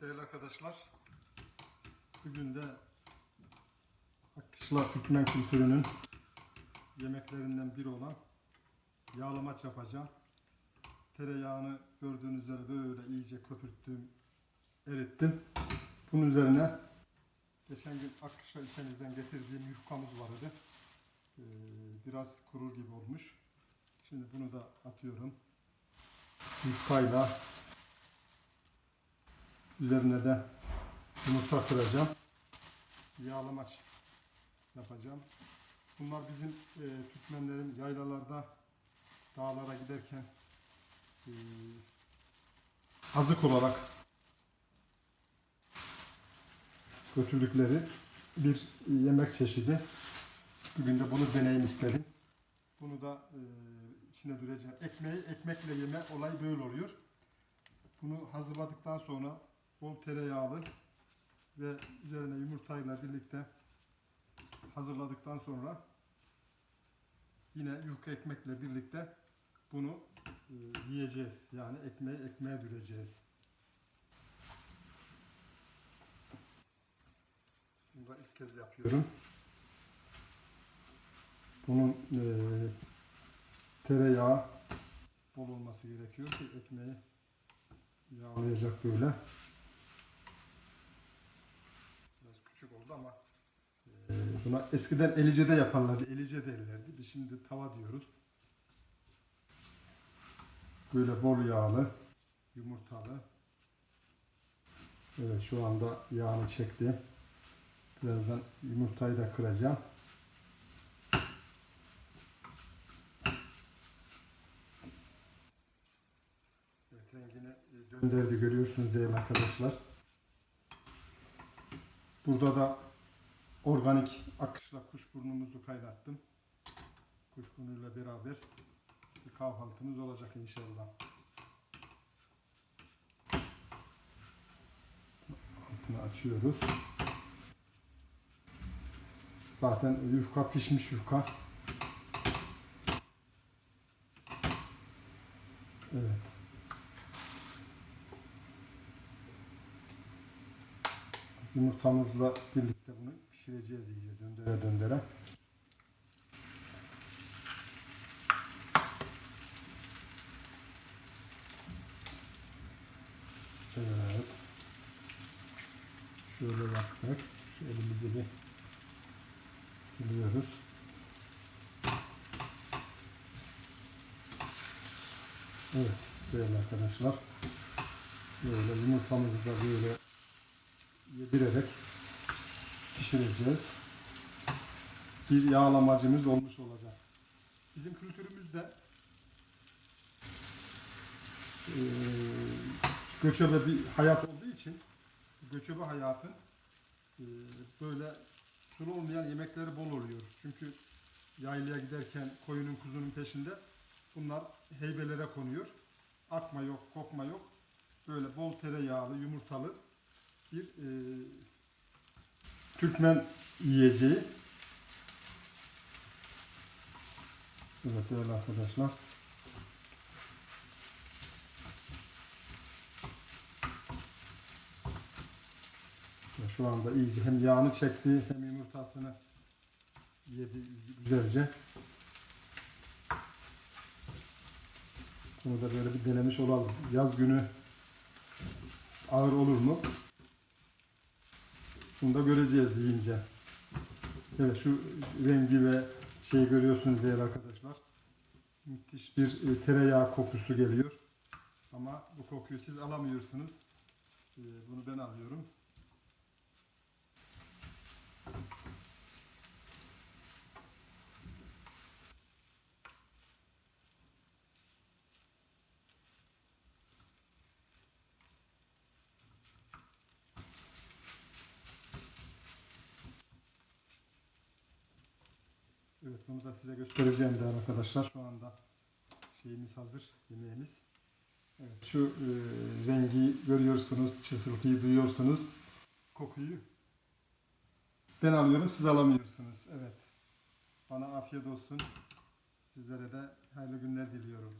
Değerli arkadaşlar, bugün de Akışla Türkmen kültürünün yemeklerinden biri olan yağlamaç yapacağım. Tereyağını gördüğünüz üzere böyle iyice köpürttüm, erittim. Bunun üzerine geçen gün Akışla ilçemizden getirdiğim yufkamız vardı. Ee, biraz kurur gibi olmuş. Şimdi bunu da atıyorum. Yufkayla Üzerine de yumurta kıracağım. Yağlamaç yapacağım. Bunlar bizim e, Türkmenlerin yaylalarda dağlara giderken e, azık olarak götürdükleri bir yemek çeşidi. Bugün de bunu deneyim istedim. Bunu da e, içine düreceğim. Ekmeği ekmekle yeme olay böyle oluyor. Bunu hazırladıktan sonra bol tereyağlı ve üzerine yumurtayla birlikte hazırladıktan sonra yine yufka ekmekle birlikte bunu e, yiyeceğiz. Yani ekmeği ekmeğe düreceğiz. Bunu da ilk kez yapıyorum. Bunun e, tereyağı bol olması gerekiyor ki ekmeği yağlayacak böyle. Biraz küçük oldu ama e, buna eskiden elicede yaparlardı. Elice derlerdi. Biz şimdi tava diyoruz. Böyle bol yağlı, yumurtalı. Evet şu anda yağını çekti. Birazdan yumurtayı da kıracağım. Evet rengini döndürdü görüyorsunuz değerli arkadaşlar. Burada da organik akışla kuşburnumuzu kaynattım. Kuşburnuyla beraber bir kahvaltımız olacak inşallah. Altını açıyoruz. Zaten yufka pişmiş yufka. Evet. Yumurtamızla birlikte bunu pişireceğiz iyice döndüre döndüre. Evet. Şöyle yaptık. Şu elimizi bir siliyoruz. Evet değerli arkadaşlar. Böyle yumurtamızı da böyle yedirerek pişireceğiz. Bir yağlamacımız olmuş olacak. Bizim kültürümüzde eee göçebe bir hayat olduğu için göçebe hayatın eee, böyle sulu olmayan yemekleri bol oluyor. Çünkü yaylaya giderken koyunun kuzunun peşinde bunlar heybelere konuyor. Akma yok, kokma yok. Böyle bol tereyağlı, yumurtalı bir e, Türkmen yiyeceği. Evet değerli arkadaşlar. Şu anda iyice hem yağını çekti hem yumurtasını yedi güzelce. Bunu da böyle bir denemiş olalım. Yaz günü ağır olur mu? Bunu da göreceğiz yiyince. Evet şu rengi ve şeyi görüyorsunuz değerli arkadaşlar. Müthiş bir e, tereyağı kokusu geliyor. Ama bu kokuyu siz alamıyorsunuz. E, Bunu ben alıyorum. Bunu da size göstereceğim değerli arkadaşlar. Şu anda şeyimiz hazır, yemeğimiz. Evet şu e, rengi görüyorsunuz, çısıltıyı duyuyorsunuz, kokuyu. Ben alıyorum, siz alamıyorsunuz. Evet. Bana afiyet olsun. Sizlere de hayırlı günler diliyorum.